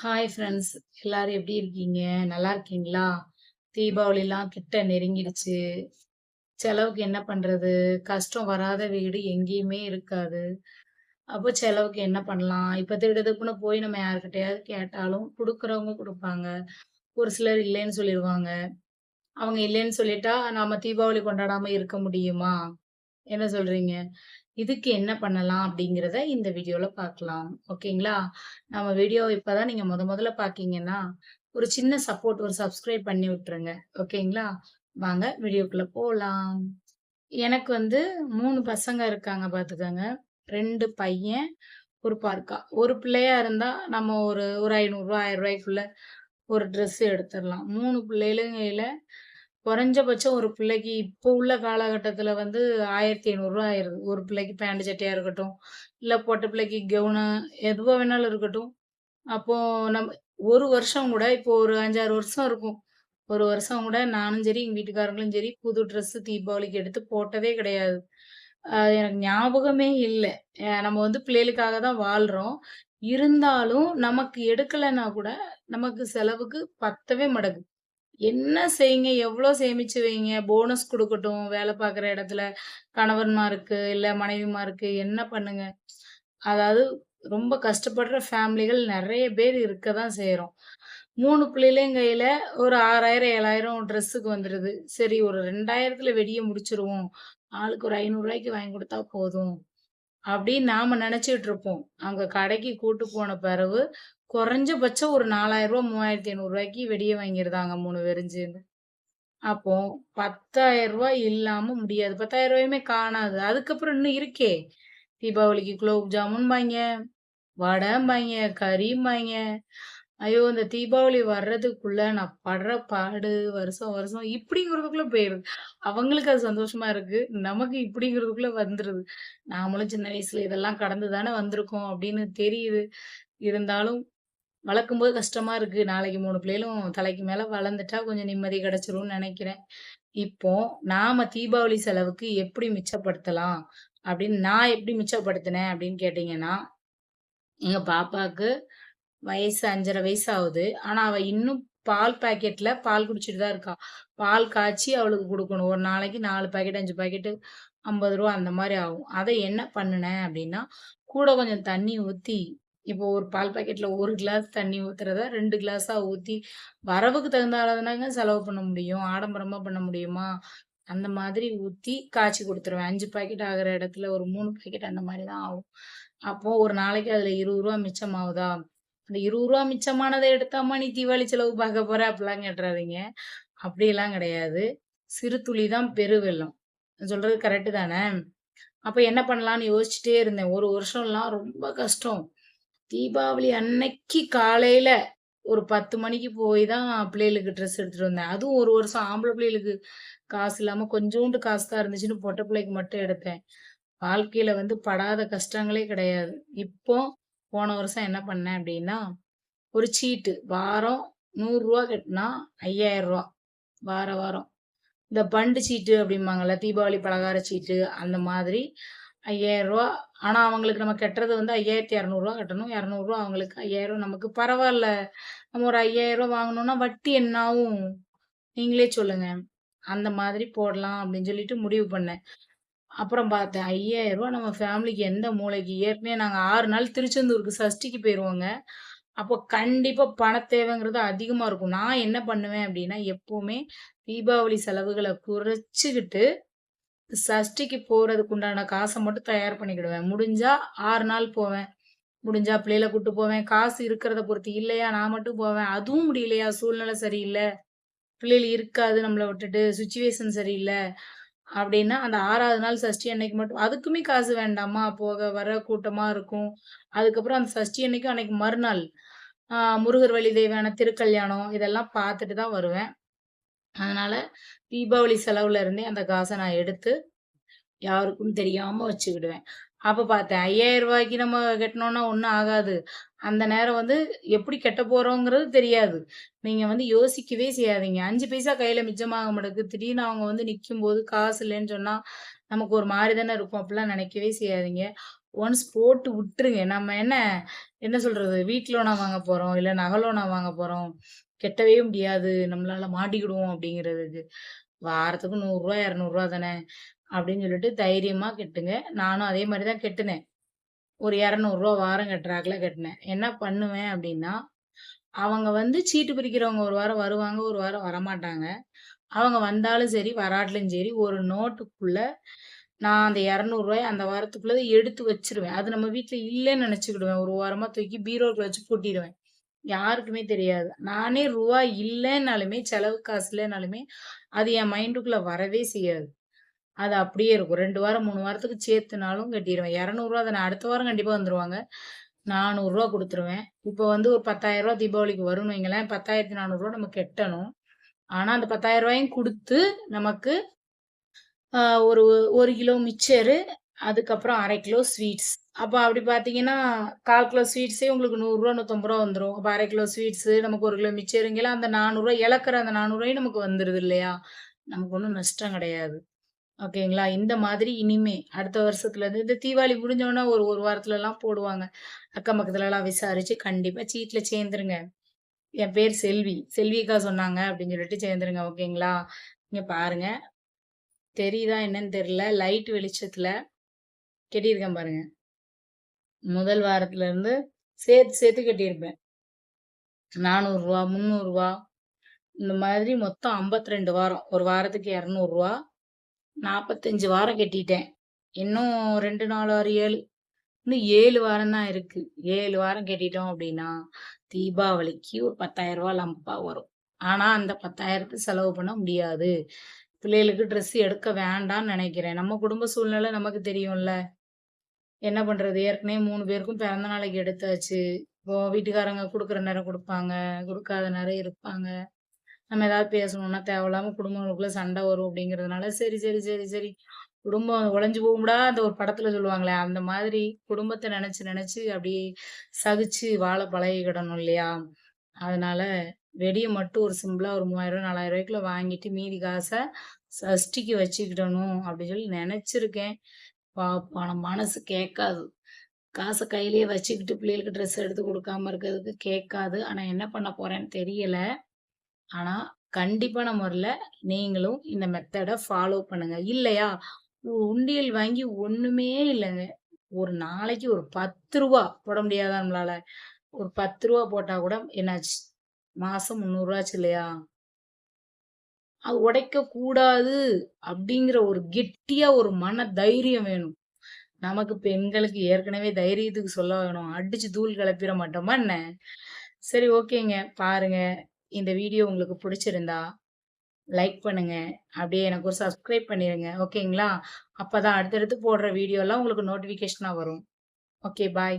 Hi friends எல்லாரும் எப்படி இருக்கீங்க? நல்லா இருக்கீங்களா? தீபாவளிலாம் கிட்ட நெருங்கிடுச்சு. செலவுக்கு என்ன பண்ணுறது கஷ்டம் வராத வீடு எங்கேயுமே இருக்காது. அப்போ செலவுக்கு என்ன பண்ணலாம்? இப்போ திடுதிப்புன்னு போய் நம்ம யாருக்கிட்டையாவது கேட்டாலும் கொடுக்குறவங்க கொடுப்பாங்க. ஒரு சிலர் இல்லைன்னு சொல்லிடுவாங்க. அவங்க இல்லைன்னு சொல்லிட்டா நாம தீபாவளி கொண்டாடாம இருக்க முடியுமா? என்ன சொல்றீங்க? இதுக்கு என்ன பண்ணலாம் அப்படிங்கிறத இந்த வீடியோல பார்க்கலாம். ஓகேங்களா? நம்ம வீடியோ இப்பதான் நீங்க முத முதல்ல பாக்கீங்கன்னா ஒரு சின்ன சப்போர்ட் ஒரு சப்ஸ்கிரைப் பண்ணி விட்டுருங்க. ஓகேங்களா? வாங்க வீடியோக்குள்ள போகலாம் எனக்கு வந்து மூணு பசங்க இருக்காங்க பாத்துக்கோங்க. ரெண்டு பையன் ஒரு பார்க்கா. ஒரு பிள்ளையா இருந்தா நம்ம ஒரு ஒரு ஐநூறுரூவா ஆயிரம் ரூபாய்க்குள்ள ஒரு ட்ரெஸ் எடுத்துடலாம். மூணு பிள்ளைகளுங்கையில குறைஞ்சபட்சம் ஒரு பிள்ளைக்கு இப்போ உள்ள காலகட்டத்தில் வந்து ஆயிரத்தி ஐநூறுரூவா ஆயிருது ஒரு பிள்ளைக்கு பேண்ட் சட்டையாக இருக்கட்டும் இல்லை பொட்ட பிள்ளைக்கு கவுனு எதுவா வேணாலும் இருக்கட்டும். அப்போ நம்ம ஒரு வருஷம் கூட இப்போ ஒரு அஞ்சாறு வருஷம் இருக்கும். ஒரு வருஷம் கூட நானும் சரி எங்கள் வீட்டுக்காரங்களும் சரி புது ட்ரெஸ்ஸு தீபாவளிக்கு எடுத்து போட்டதே கிடையாது. அது எனக்கு ஞாபகமே இல்லை. நம்ம வந்து பிள்ளைகளுக்காக தான் வாழ்கிறோம் இருந்தாலும் நமக்கு எடுக்கலைன்னா கூட நமக்கு செலவுக்கு பத்தவே மாட்டேங்குது என்ன செய்யுங்க எவ்வளோ சேமிச்சு வைங்க? போனஸ் கொடுக்கட்டும். வேலை பார்க்குற இடத்துல கணவன்மாருக்கு இல்லை மனைவிமாருக்கு என்ன பண்ணுங்க? அதாவது ரொம்ப கஷ்டப்படுற ஃபேமிலிகள் நிறைய பேர் இருக்க தான் செய்கிறோம் மூணு பிள்ளைகளையும் கையில் ஒரு ஆறாயிரம் ஏழாயிரம் ட்ரெஸ்ஸுக்கு வந்துடுது சரி ஒரு ரெண்டாயிரத்தில் வெடியை முடிச்சிருவோம். ஆளுக்கு ஒரு ஐநூறுரூவாய்க்கு வாங்கி கொடுத்தா போதும். அப்படின்னு நாம நினைச்சிட்டு இருப்போம். அங்க கடைக்கு கூட்டு போன பிறகு குறைஞ்சபட்சம் ஒரு நாலாயிரம் ரூபாய் மூவாயிரத்தி ஐநூறு ரூபாய்க்கு வெடியை வாங்கியிருந்தாங்க மூணு வெறிஞ்சுன்னு. அப்போ பத்தாயிரம் ரூபாய் இல்லாம முடியாது. பத்தாயிரம் ரூபாயுமே காணாது. அதுக்கப்புறம் இன்னும் இருக்கே. தீபாவளிக்கு குலோப் ஜாமுன் வாங்க கறியும் கறிம்பாங்க ஐயோ இந்த தீபாவளி வர்றதுக்குள்ள நான் படுற பாடு வருஷம் வருஷம் இப்படிங்கிறதுக்குள்ள போயிருது. அவங்களுக்கு அது சந்தோஷமா இருக்கு. நமக்கு இப்படிங்கிறதுக்குள்ள வந்துருது. நாமளும் சின்ன வயசுல இதெல்லாம் கடந்து தானே வந்திருக்கோம் அப்படின்னு தெரியுது. இருந்தாலும் வளர்க்கும்போது கஷ்டமா இருக்கு. நாளைக்கு மூணு பிள்ளைகளும் தலைக்கு மேல வளர்ந்துட்டா கொஞ்சம் நிம்மதி கிடைச்சிரும்னு நினைக்கிறேன். இப்போ நாம தீபாவளி செலவுக்கு எப்படி மிச்சப்படுத்தலாம்? அப்படின்னு நான் எப்படி மிச்சப்படுத்தினேன் அப்படின்னு கேட்டீங்கன்னா எங்க பாப்பாக்கு வயசு அஞ்சரை வயசு ஆகுது. ஆனா அவ இன்னும் பால் பாக்கெட்ல பால் குடிச்சிட்டு தான் இருக்கா. பால் காய்ச்சி அவளுக்கு கொடுக்கணும். ஒரு நாளைக்கு நாலு பாக்கெட் அஞ்சு பாக்கெட்டு ஐம்பது ரூபா அந்த மாதிரி ஆகும். அதை என்ன பண்ணினேன் அப்படின்னா கூட கொஞ்சம் தண்ணி ஊத்தி இப்போ ஒரு பால் பாக்கெட்ல ஒரு கிளாஸ் தண்ணி ஊத்துறத ரெண்டு கிளாஸா ஊத்தி வரவுக்கு தகுந்த அளவுனாங்க செலவு பண்ண முடியும். ஆடம்பரமா பண்ண முடியுமா? அந்த மாதிரி ஊத்தி காய்ச்சி கொடுத்துருவேன். அஞ்சு பாக்கெட் ஆகுற இடத்துல ஒரு மூணு பாக்கெட் அந்த மாதிரி தான் ஆகும். அப்போ ஒரு நாளைக்கு அதுல இருபது ரூபா மிச்சம் ஆகுதா அந்த இருபது ரூபா மிச்சமானதை எடுத்தாமா நீ தீபாவளி செலவு பார்க்க போற அப்படிலாம் கேட்டுறாதீங்க. அப்படியெல்லாம் கிடையாது. சிறு துளி தான் பெருவெல்லம் சொல்றது கரெக்டு தானே? அப்ப என்ன பண்ணலாம்னு யோசிச்சுட்டே இருந்தேன். ஒரு வருஷம்லாம் ரொம்ப கஷ்டம். தீபாவளி அன்னைக்கு காலையில ஒரு பத்து மணிக்கு போய் தான் பிள்ளைகளுக்கு ட்ரெஸ் எடுத்துட்டு வந்தேன். அதுவும் ஒரு வருஷம் ஆம்பளை பிள்ளைகளுக்கு காசு இல்லாம கொஞ்சோண்டு காசு தான் இருந்துச்சுன்னு பொட்டை பிள்ளைக்கு மட்டும் எடுத்தேன். வாழ்க்கையில வந்து படாத கஷ்டங்களே கிடையாது. இப்போ போன வருஷம் என்ன பண்ணேன் அப்படின்னா ஒரு சீட்டு வாரம் நூறுரூவா கட்டினா ஐயாயிரம் ரூபா வார வாரம். இந்த பண்டு சீட்டு அப்படிம்பாங்கல்ல தீபாவளி பலகார சீட்டு அந்த மாதிரி ஐயாயிரம் ரூபா ஆனால் அவங்களுக்கு நம்ம கட்டுறது வந்து ஐயாயிரத்தி இரநூறுவா கட்டணும். இரநூறுவா அவங்களுக்கு ஐயாயிரம் நமக்கு பரவாயில்ல. நம்ம ஒரு ஐயாயிரம் ரூபா வாங்கணும்னா வட்டி என்னாவும் நீங்களே சொல்லுங்க. அந்த மாதிரி போடலாம் அப்படின்னு சொல்லிட்டு முடிவு பண்ணேன். அப்புறம் பார்த்தேன் ஐயாயிரம் ரூபா நம்ம ஃபேமிலிக்கு எந்த மூளைக்கு? ஏற்கனவே நாங்கள் ஆறு நாள் திருச்செந்தூருக்கு சஷ்டிக்கு போயிடுவோங்க அப்போ கண்டிப்பாக பண தேவைங்கிறது அதிகமாக இருக்கும். நான் என்ன பண்ணுவேன் அப்படின்னா எப்போவுமே தீபாவளி செலவுகளை குறைச்சிக்கிட்டு சஷ்டிக்கு போகிறதுக்கு உண்டான காசை மட்டும் தயார் பண்ணிக்கிடுவேன். முடிஞ்சால் ஆறு நாள் போவேன். முடிஞ்சா பிள்ளையில கூட்டு போவேன். காசு இருக்கிறத பொறுத்து இல்லையா நான் மட்டும் போவேன். அதுவும் முடியலையா? சூழ்நிலை சரியில்லை. பிள்ளைகள் இருக்காது நம்மளை விட்டுட்டு. சுச்சுவேஷன் சரியில்லை. அப்படின்னா அந்த ஆறாவது நாள் சஷ்டி அன்னைக்கு மட்டும் அதுக்குமே காசு வேண்டாமா? போக வர கூட்டமாக இருக்கும். அதுக்கப்புறம் அந்த சஷ்டி அன்னைக்கும் அன்னைக்கு மறுநாள் முருகர் வழி தெய்வான திருக்கல்யாணம் இதெல்லாம் பார்த்துட்டு தான் வருவேன். அதனால தீபாவளி செலவுல இருந்தே அந்த காசை நான் எடுத்து யாருக்கும் தெரியாம வச்சுக்கிடுவேன். அப்போ பார்த்தேன் ஐயாயிரம் ரூபாய்க்கு நம்ம கட்டினோம்னா ஒன்றும் ஆகாது. அந்த நேரம் வந்து எப்படி கெட்ட போகிறோங்கிறது தெரியாது. நீங்கள் வந்து யோசிக்கவே செய்யாதீங்க. அஞ்சு பைசா கையில் மிச்சமாக மாட்டேங்குது. திடீர்னு அவங்க வந்து நிற்கும் போது காசு இல்லைன்னு சொன்னால் நமக்கு ஒரு மாதிரி தானே இருக்கும். அப்படிலாம் நினைக்கவே செய்யாதீங்க. ஒன்ஸ் போட்டு விட்டுருங்க. நம்ம என்ன என்ன சொல்றது? வீட்டு லோனா வாங்க போகிறோம் இல்லை நகை லோனா வாங்க போகிறோம் கெட்டவே முடியாது. நம்மளால மாட்டிக்கிடுவோம் அப்படிங்கிறதுக்கு. வாரத்துக்கு நூறுரூவா இரநூறுவா தானே. அப்படின்னு சொல்லிட்டு தைரியமாக கெட்டுங்க நானும் அதே மாதிரி தான் கெட்டினேன் ஒரு இரநூறுவா வாரம் கட்டுறாக்குல கட்டினேன் என்ன பண்ணுவேன் அப்படின்னா, அவங்க வந்து சீட்டு பிரிக்கிறவங்க ஒரு வாரம் வருவாங்க, ஒரு வாரம் வரமாட்டாங்க. அவங்க வந்தாலும் சரி, வராட்டிலும் சரி, ஒரு நோட்டுக்குள்ள நான் அந்த இரநூறுவாய் அந்த வாரத்துக்குள்ளதை எடுத்து வச்சிருவேன் அது நம்ம வீட்டில் இல்லைன்னு நினச்சிக்கிடுவேன் ஒரு வாரமாக தூக்கி பீரோக்குள்ள வச்சு கூட்டிடுவேன் யாருக்குமே தெரியாது. நானே ரூபா இல்லைன்னாலுமே செலவு காசு இல்லைனாலுமே அது என் மைண்டுக்குள்ளே வரவே செய்யாது. அது அப்படியே இருக்கும். ரெண்டு வாரம், மூணு வாரத்துக்கு சேர்த்துனாலும் கட்டிடுவேன் இரநூறுவா அதை நான் அடுத்த வாரம் கண்டிப்பாக வந்துடுவாங்க நானூறுரூவா கொடுத்துருவேன் இப்போ வந்து ஒரு பத்தாயிரரூவா தீபாவளிக்கு வரும்னு வைங்களேன். பத்தாயிரத்தி நானூறுரூவா நம்ம கட்டணும். ஆனால் அந்த பத்தாயிரம் ரூபாயும் கொடுத்து நமக்கு ஒரு ஒரு கிலோ மிச்சரு அதுக்கப்புறம் அரை கிலோ ஸ்வீட்ஸ். அப்போ அப்படி பார்த்தீங்கன்னா, 1/4 கிலோ ஸ்வீட்ஸே உங்களுக்கு நூறுரூவா நூற்றம்பது ரூபா வந்துடும் அப்போ அரை கிலோ ஸ்வீட்ஸு, நமக்கு ஒரு கிலோ மிச்சருங்கெல்லாம் அந்த நானூறுரூவா இழக்கிற அந்த நானூறுரூவாயும் நமக்கு வந்துடுது இல்லையா? நமக்கு ஒன்றும் நஷ்டம் கிடையாது. ஓகேங்களா? இந்த மாதிரி இனிமே அடுத்த வருஷத்துலேருந்து இந்த தீபாவளி முடிஞ்சோன்னா ஒரு ஒரு வாரத்துலலாம் போடுவாங்க. அக்கம் பக்கத்துலலாம் விசாரிச்சு கண்டிப்பா சீட்ல சேர்ந்துருங்க. என் பேர் செல்வி. செல்விக்கா சொன்னாங்க அப்படின்னு சொல்லிட்டு சேர்ந்துருங்க. ஓகேங்களா? இங்க பாருங்க. தெரியுதா என்னன்னு தெரியல. லைட் வெளிச்சத்துல கட்டியிருக்கேன் பாருங்க. முதல் வாரத்துல இருந்து சேர்த்து சேர்த்து கட்டியிருப்பேன். நானூறுரூவா முந்நூறுரூவா இந்த மாதிரி மொத்தம் 52 வாரம். ஒரு வாரத்துக்கு இரநூறுவா 200 45 வாரம் கட்டிட்டேன். இன்னும் 2, 4, 6, 7 இன்னும் ஏழு வாரம் தான் இருக்கு. ஏழு வாரம் கட்டிட்டோம் அப்படின்னா, தீபாவளிக்கு ஒரு பத்தாயிரம் ரூபா லம்பா வரும். ஆனா, அந்த 10,000த்த செலவு பண்ண முடியாது. பிள்ளைகளுக்கு ட்ரெஸ் எடுக்க வேண்டாம்னு நினைக்கிறேன் நம்ம குடும்ப சூழ்நிலை நமக்கு தெரியும்ல. என்ன பண்றது? ஏற்கனவே மூணு பேருக்கும் பிறந்த நாளைக்கு எடுத்தாச்சு. இப்போ வீட்டுக்காரங்க கொடுக்குற நேரம் கொடுப்பாங்க கொடுக்காத நேரம் இருப்பாங்க. நம்ம ஏதாவது பேசணும்னா தேவையில்லாம குடும்பங்களுக்குள்ள சண்டை வரும் அப்படிங்கிறதுனால, சரி, சரி, சரி, சரி. குடும்பம் உழைஞ்சு போகும்டா அந்த ஒரு படத்துல சொல்லுவாங்களே, அந்த மாதிரி குடும்பத்தை நினைச்சு நினைச்சு அப்படியே சகிச்சு வாழ பழகிக்கிடணும் இல்லையா? அதனால வெடியை மட்டும் ஒரு சிம்பிளா ஒரு மூவாயிரம் 3000 ரூ. 4000க்குள்ள வாங்கிட்டு மீதி காசை சஷ்டிக்கு வச்சுக்கிடணும் அப்படின்னு சொல்லி நினைச்சிருக்கேன் பாப்போம் மனசு கேட்காது. காசை கையிலேயே வச்சுக்கிட்டு பிள்ளைகளுக்கு ட்ரெஸ் எடுத்து கொடுக்காம இருக்கிறதுக்கு கேட்காது. ஆனா என்ன பண்ண போறேன்னு தெரியல. ஆனால் கண்டிப்பான முறையில் நீங்களும் இந்த மெத்தடை ஃபாலோ பண்ணுங்க. இல்லையா, உண்டியல் வாங்கி ஒன்றுமே இல்லைங்க ஒரு நாளைக்கு ஒரு பத்து ரூபா போட முடியாதா நம்மளால? ஒரு பத்து ரூபா போட்டால் கூட என்னாச்சு? மாதம் முந்நூறுவாச்சு இல்லையா? அது உடைக்கக்கூடாது அப்படிங்கிற ஒரு கெட்டியா ஒரு மன தைரியம் வேணும். நமக்கு பெண்களுக்கு ஏற்கனவே தைரியத்துக்கு சொல்ல வேணும். அடிச்சு தூள் கிளப்பிட மாட்டோமா என்ன? சரி ஓகேங்க. பாருங்க. இந்த வீடியோ உங்களுக்கு பிடிச்சிருந்தா, லைக் பண்ணுங்க. அப்படியே எனக்கு ஒரு சப்ஸ்கிரைப் பண்ணிடுங்க ஓகேங்களா? அப்பதான் அடுத்தடுத்து போடுற வீடியோலாம் உங்களுக்கு நோட்டிஃபிகேஷனாக வரும். Okay bye.